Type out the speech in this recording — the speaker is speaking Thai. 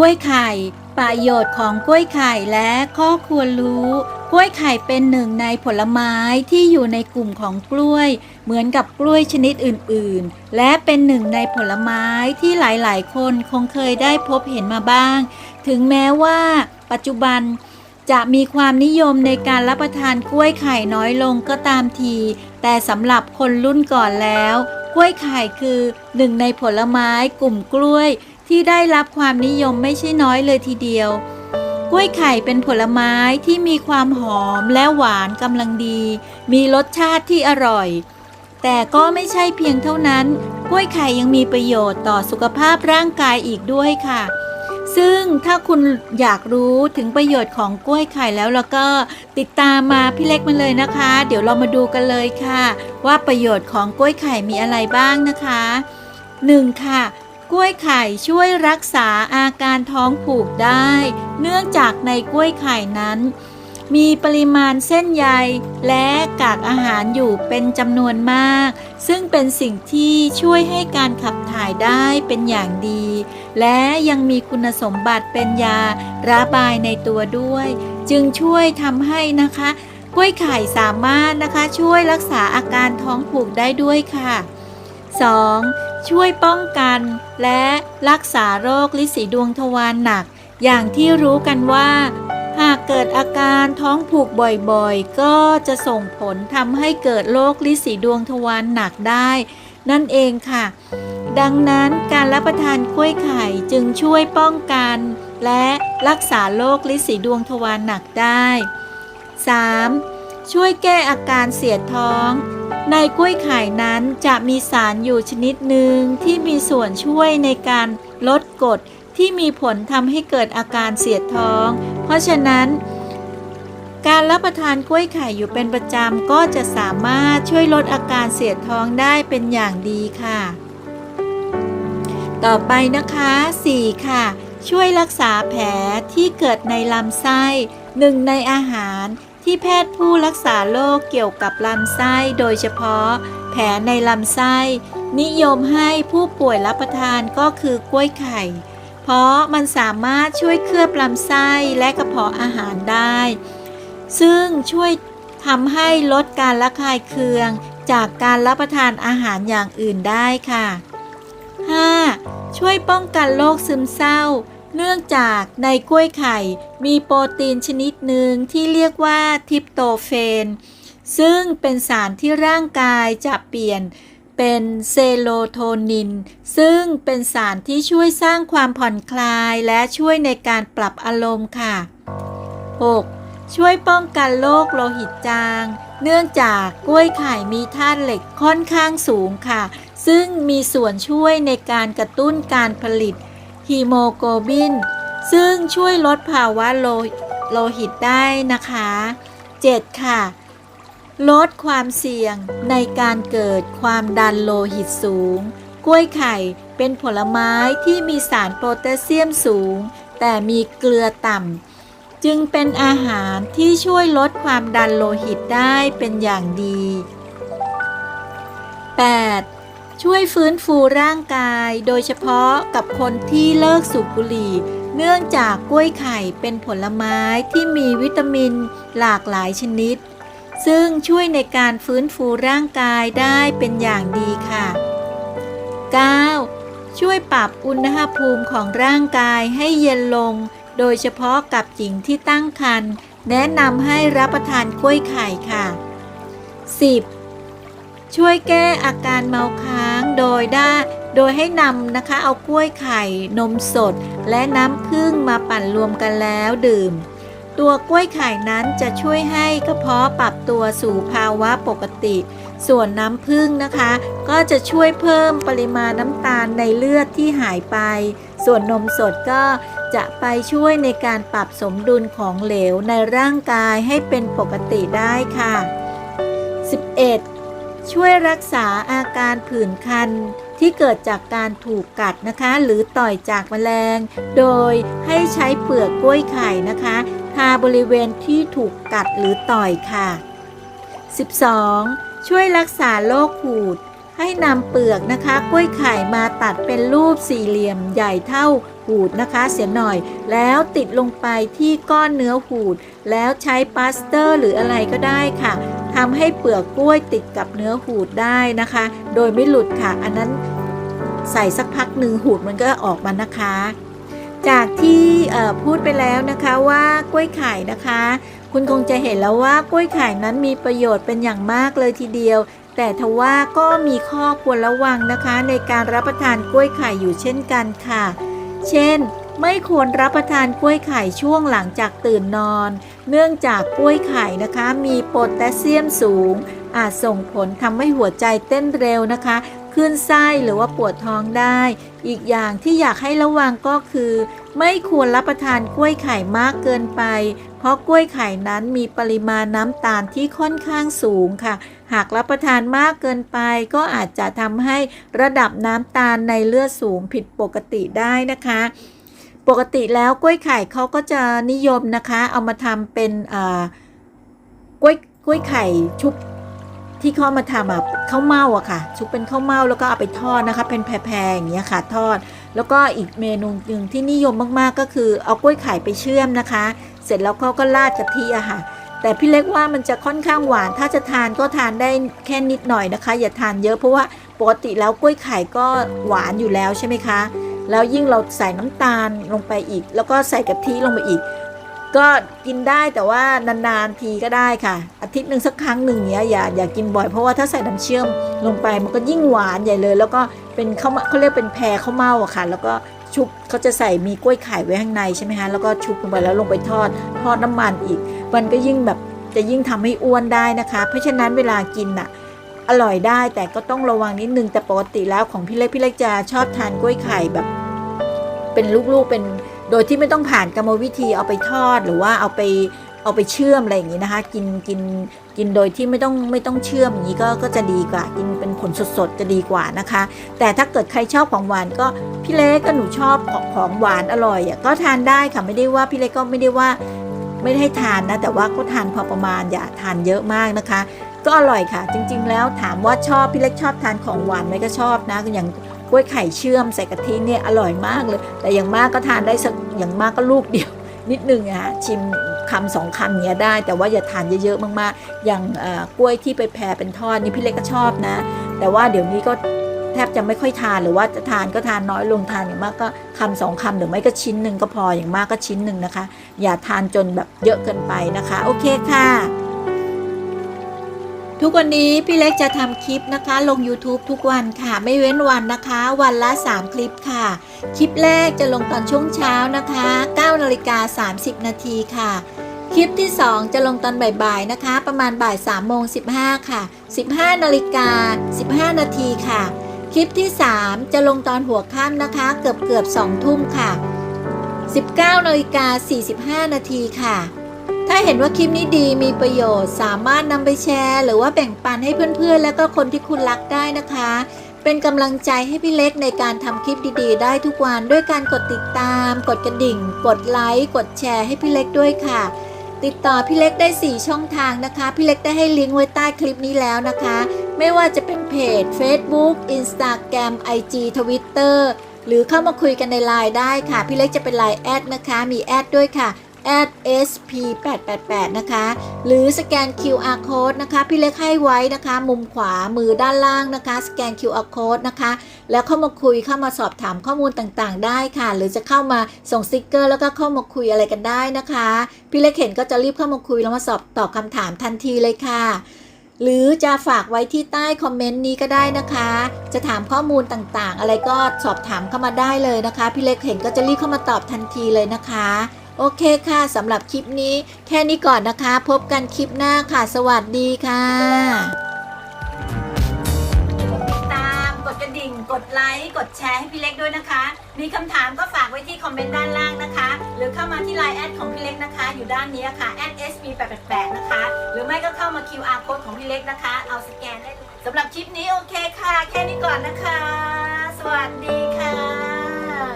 กล้วยไข่ ประโยชน์ของกล้วยไข่และข้อควรรู้ กล้วยไข่เป็นหนึ่งในผลไม้ที่อยู่ในกลุ่มของกล้วย เหมือนกับกล้วยชนิดอื่น ๆ และเป็นหนึ่งในผลไม้ที่หลาย ๆ คนคงเคยได้พบเห็นมาบ้าง ถึงแม้ว่า ปัจจุบันจะมีความนิยมในการรับประทานกล้วยไข่น้อยลงก็ตามที แต่สำหรับคนรุ่นก่อนแล้ว กล้วยไข่คือหนึ่งในผลไม้กลุ่มกล้วย ที่ได้รับความนิยมไม่ใช่น้อยเลยทีเดียว กล้วยไข่เป็นผลไม้ที่มีความหอมและหวานกำลังดี มีรสชาติที่อร่อย แต่ก็ไม่ใช่เพียงเท่านั้น กล้วยไข่ยังมีประโยชน์ต่อสุขภาพร่างกายอีกด้วยค่ะซึ่งถ้าคุณอยากรู้ถึงประโยชน์ของกล้วยไข่แล้วแล้วก็ติดตามมาพี่เล็กมาเลยนะคะ เดี๋ยวเรามาดูกันเลยค่ะ ว่าประโยชน์ของกล้วยไข่มีอะไรบ้างนะคะ 1. ค่ะ กล้วยไข่ช่วยรักษาอาการท้องผูกได้ เนื่องจากในกล้วยไข่นั้น มีปริมาณเส้นใยและกากอาหารอยู่เป็นจำนวนมาก ซึ่งเป็นสิ่งที่ช่วยให้การขับถ่ายได้เป็นอย่างดี และยังมีคุณสมบัติเป็นยาระบายในตัวด้วย จึงช่วยทำให้นะคะกล้วยไข่สามารถนะคะช่วยรักษาอาการท้องผูกได้ด้วยค่ะ 2. ช่วยป้องกันและรักษาโรคลิสีดวงทวารหนัก อย่างที่รู้กันว่า หากเกิดอาการท้องผูกบ่อยๆ ก็จะส่งผลทำให้เกิดโรคลิสีดวงทวารหนักได้ นั่นเองค่ะ ดังนั้นการรับประทานกล้วยไข่จึงช่วยป้องกัน และรักษาโรคลิสีดวงทวารหนักได้ 3. ช่วยแก้อาการเสียดท้อง ในกล้วยไข่นั้นจะมีสารอยู่ชนิดหนึ่งที่มีส่วนช่วยในการลดกรดที่มีผลทำให้เกิดอาการเสียดท้อง เพราะฉะนั้น การรับประทานกล้วยไข่อยู่เป็นประจำก็จะสามารถช่วยลดอาการเสียดท้องได้เป็นอย่างดีค่ะ ต่อไปนะคะ 4. ค่ะ ช่วยรักษาแผลที่เกิดในลำไส้หนึ่งในอาหาร ที่แพทย์ผู้รักษาโรคเกี่ยวกับลำไส้โดยเฉพาะ แผลในลำไส้ นิยมให้ผู้ป่วยรับประทานก็คือกล้วยไข่ เพราะมันสามารถช่วยเคลือบลำไส้และกระเพาะอาหารได้ ซึ่งช่วยทำให้ลดการระคายเคืองจากการรับประทานอาหารอย่างอื่นได้ค่ะ 5. ช่วยป้องกันโรคซึมเศร้า เนื่องจากในกล้วยไข่มีโปรตีนชนิดหนึ่งที่เรียกว่าทิปโตเฟน ซึ่งเป็นสารที่ร่างกายจะเปลี่ยนเป็นเซโรโทนิน ซึ่งเป็นสารที่ช่วยสร้างความผ่อนคลายและช่วยในการปรับอารมณ์ค่ะ 6. ช่วยป้องกันโรคโลหิตจาง เนื่องจากกล้วยไข่มีธาตุเหล็กค่อนข้างสูงค่ะ ซึ่งมีส่วนช่วยในการกระตุ้นการผลิต ฮีโมโกลบิน ซึ่งช่วยลดภาวะโลโลหิตได้นะคะ 7. ค่ะ ลดความเสี่ยงในการเกิดความดันโลหิตสูง กล้วยไข่เป็นผลไม้ที่มีสารโพแทสเซียมสูง แต่มีเกลือต่ำ จึงเป็นอาหารที่ช่วยลดความดันโลหิตได้เป็นอย่างดี 8. ช่วยฟื้นฟูร่างกาย โดยเฉพาะกับคนที่เลิกสูบบุหรี่ เนื่องจากกล้วยไข่เป็นผลไม้ที่มีวิตามินหลากหลายชนิด ซึ่งช่วยในการฟื้นฟูร่างกายได้เป็นอย่างดีค่ะ 9. ช่วยปรับอุณหภูมิของร่างกายให้เย็นลง โดยเฉพาะกับหญิงที่ตั้งครรภ์แนะนำให้รับประทานกล้วยไข่ค่ะ 10. ช่วยแก้อาการเมาค้างโดยได้โดยให้นำนะคะเอากล้วยไข่นมสด และน้ำผึ้งมาปั่นรวมกันแล้วดื่ม ตัวกล้วยไข่นั้นจะช่วยให้กระเพาะปรับตัวสู่ภาวะปกติ ส่วนน้ำผึ้งนะคะ ก็จะช่วยเพิ่มปริมาณน้ำตาลในเลือดที่หายไป ส่วนนมสดก็จะไปช่วยในการปรับสมดุลของเหลวในร่างกายให้เป็นปกติได้ค่ะ 11. ช่วยรักษาอาการผื่นคันที่เกิดจากการถูกกัดนะคะ หรือต่อยจากแมลง โดยให้ใช้เปลือกกล้วยไข่นะคะ ทาบริเวณที่ถูกกัดหรือต่อยค่ะ 12. ช่วยรักษาโรคหูด ให้นำเปลือกนะคะ กล้วยไข่มาตัดเป็นรูปสี่เหลี่ยมใหญ่เท่าหูดนะคะ เสียหน่อย แล้วติดลงไปที่ก้อนเนื้อหูด แล้วใช้ปาสเตอร์ หรืออะไรก็ได้ค่ะ ทำให้เปลือกกล้วยติดกับเนื้อหูดได้นะคะ โดยไม่หลุดค่ะ อันนั้นใส่สักพักหนึ่งหูดมันก็ออกมานะคะ จากที่พูดไปแล้วนะคะว่ากล้วยไข่นะคะ คุณคงจะเห็นแล้วว่ากล้วยไข่นั้นมีประโยชน์เป็นอย่างมากเลยทีเดียว แต่ทว่าก็มีข้อควรระวังนะคะ ในการรับประทานกล้วยไข่อยู่เช่นกันค่ะ เช่น ไม่ควรรับประทานกล้วยไข่ช่วงหลังจากตื่นนอน เนื่องจากกล้วยไข่นะคะ มีโพแทสเซียมสูง อาจส่งผลทำให้หัวใจเต้นเร็วนะคะขึ้นไส้หรือว่าปวดท้องได้ อีกอย่างที่อยากให้ระวังก็คือ ไม่ควรรับประทานกล้วยไข่มากเกินไป เพราะกล้วยไข่นั้นมีปริมาณน้ำตาลที่ค่อนข้างสูงค่ะ หากรับประทานมากเกินไป ก็อาจจะทำให้ระดับน้ำตาลในเลือดสูงผิดปกติได้นะคะ ปกติแล้วกล้วยไข่เขาก็จะนิยมนะคะ เอามาทำเป็นกล้วยกล้วยไข่ชุบที่เขามาทำแบบข้าวเม่าอะค่ะ ชุบเป็นข้าวเม่าแล้วก็เอาไปทอดนะคะ เป็นแพรๆอย่างเงี้ยค่ะทอด แล้วก็อีกเมนูหนึ่งที่นิยมมากๆก็คือเอากล้วยไข่ไปเชื่อมนะคะ เสร็จแล้วเขาก็ราดกะทิอะค่ะ แต่พี่เล็กว่ามันจะค่อนข้างหวาน ถ้าจะทานก็ทานได้แค่นิดหน่อยนะคะ อย่าทานเยอะเพราะว่าปกติแล้วกล้วยไข่ก็หวานอยู่แล้วใช่ไหมคะ แล้วยิ่งเราใส่น้ำตาลลงไปอีก แล้วก็ใส่กะทิลงไปอีก ก็กินได้แต่ว่านานๆทีก็ได้ค่ะ อาทิตย์หนึ่งสักครั้งหนึ่งเนี้ยอย่าอย่ากินบ่อยเพราะว่าถ้าใส่น้ำเชื่อมลงไปมันก็ยิ่งหวานใหญ่เลย แล้วก็เป็นข้าวเขาเรียกเป็นแพรข้าวเม่าอะค่ะ แล้วก็ชุบเขาจะใส่มีกล้วยไข่ไว้ข้างในใช่ไหมคะแล้วก็ชุบลงไปแล้วลงไปทอดทอดน้ำมันอีก มันก็ยิ่งแบบจะยิ่งทำให้อ้วนได้นะคะ เพราะฉะนั้นเวลากินน่ะ อร่อยได้แต่ก็ต้องระวังนิดนึงแต่ปกติแล้วของพี่เล็กพี่เล็กจะชอบทานกล้วยไข่แบบ เป็นลูกๆเป็นโดยที่ไม่ต้องผ่านกรรมวิธีเอาไปทอดหรือว่าเอาไปเอาไปเชื่อมอะไรอย่างนี้นะคะ กินกินกินโดยที่ไม่ต้องไม่ต้องเชื่อมอย่างนี้ก็ก็จะดีกว่า กินเป็นผลสดๆจะดีกว่านะคะ แต่ถ้าเกิดใครชอบของหวานก็พี่เล็กก็หนูชอบของของหวานอร่อยอะก็ทานได้ค่ะไม่ได้ว่าพี่เล็กก็ไม่ได้ว่าไม่ได้ให้ทานนะแต่ว่าก็ทานพอประมาณอย่าทานเยอะมากนะคะ ก็อร่อยค่ะ จริง ๆ แล้วถามว่าชอบพี่เล็กชอบทานของหวานไหมก็ชอบนะอย่างกล้วยไข่เชื่อมใส่กะทิเนี่ยอร่อยมากเลย แต่อย่างมากก็ทานได้สักอย่างมากก็ลูกเดียว นิดนึงอะชิมคำสองคำเนี้ยได้ แต่ว่าอย่าทานเยอะๆมากๆ อย่างอ่อกล้วยที่ไปแผ่เป็นทอดนี่พี่เล็กก็ชอบนะ แต่ว่าเดี๋ยวนี้ก็แทบจะไม่ค่อยทานหรือว่าจะทานก็ทานน้อยลงทานอย่างมากก็คำสองคำหรือไม่ก็ชิ้นหนึ่งก็พออย่างมากก็ชิ้นหนึ่งนะคะ อย่าทานจนแบบเยอะเกินไปนะคะ โอเคค่ะ ทุกวันนี้พี่เล็กจะทำคลิปนะคะ ลง YouTube ทุกวันค่ะ ไม่เว้นวันนะคะ วันละ 3 คลิปค่ะ คลิปแรกจะลงตอนช่วงเช้านะคะ9นาฬิกา30 นาทีค่ะ คลิปที่ 2 จะลงตอนบ่ายๆนะคะ ประมาณบ่าย3โมง15 ค่ะ 15นาฬิกา15 นาทีค่ะ คลิปที่ 3 จะลงตอนหัวค่ำนะคะ เกือบเกือบ2ทุ่มค่ะ 19นาฬิกา45 นาทีค่ะ ถ้าเห็นว่าคลิปนี้ดีมีประโยชน์ สามารถนำไปแชร์ หรือว่าแบ่งปันให้เพื่อนๆ และก็คนที่คุณรักได้นะคะ เป็นกำลังใจให้พี่เล็กในการทำคลิปดีๆ ได้ทุกวันด้วยการกดติดตาม กดกระดิ่ง กดไลค์ กดแชร์ให้พี่เล็กด้วยค่ะ ติดต่อพี่เล็กได้ 4 ช่องทางนะคะ พี่เล็กได้ให้ลิงก์ไว้ใต้คลิปนี้แล้วนะคะ ไม่ว่าจะเป็นเพจ Facebook Instagram IG Twitter หรือเข้ามาคุยกันในไลน์ได้ค่ะ พี่เล็กจะเป็นไลน์แอดนะคะ มีแอดด้วยค่ะ sp888 นะคะ หรือสแกน QR code นะคะ พี่เล็กให้ไว้นะคะ มุมขวามือด้านล่างนะคะ สแกน QR code นะคะ แล้วเข้ามาคุยเข้ามาสอบถามข้อมูลต่างๆ ได้ค่ะ หรือจะเข้ามาส่งสติกเกอร์แล้วก็เข้ามาคุยอะไรกันได้นะคะ พี่เล็กเห็นก็จะรีบเข้ามาคุยแล้วมาสอบตอบคำถามทันทีเลยค่ะหรือจะฝากไว้ที่ใต้คอมเมนต์นี้ก็ได้นะคะ จะถามข้อมูลต่างๆ อะไรก็สอบถามเข้ามาได้เลยนะคะ พี่เล็กเห็นก็จะรีบเข้ามาตอบทันทีเลยนะคะ โอเคค่ะสำหรับคลิปนี้ แค่นี้ก่อนนะคะ พบกันคลิปหน้าค่ะ สวัสดีค่ะติดตามกดกระดิ่ง กดไลค์ กดแชร์ให้พี่เล็กด้วยนะคะ มีคำถามก็ฝากไว้ที่คอมเมนต์ด้านล่างนะคะ หรือเข้ามาที่ไลน์แอดของพี่เล็กนะคะ อยู่ด้านนี้ค่ะ @sp888 นะคะ หรือไม่ก็เข้ามา QR code ของพี่เล็กนะคะ เอาสแกนได้เลยสำหรับคลิปนี้โอเคค่ะ แค่นี้ก่อนนะคะ สวัสดีค่ะ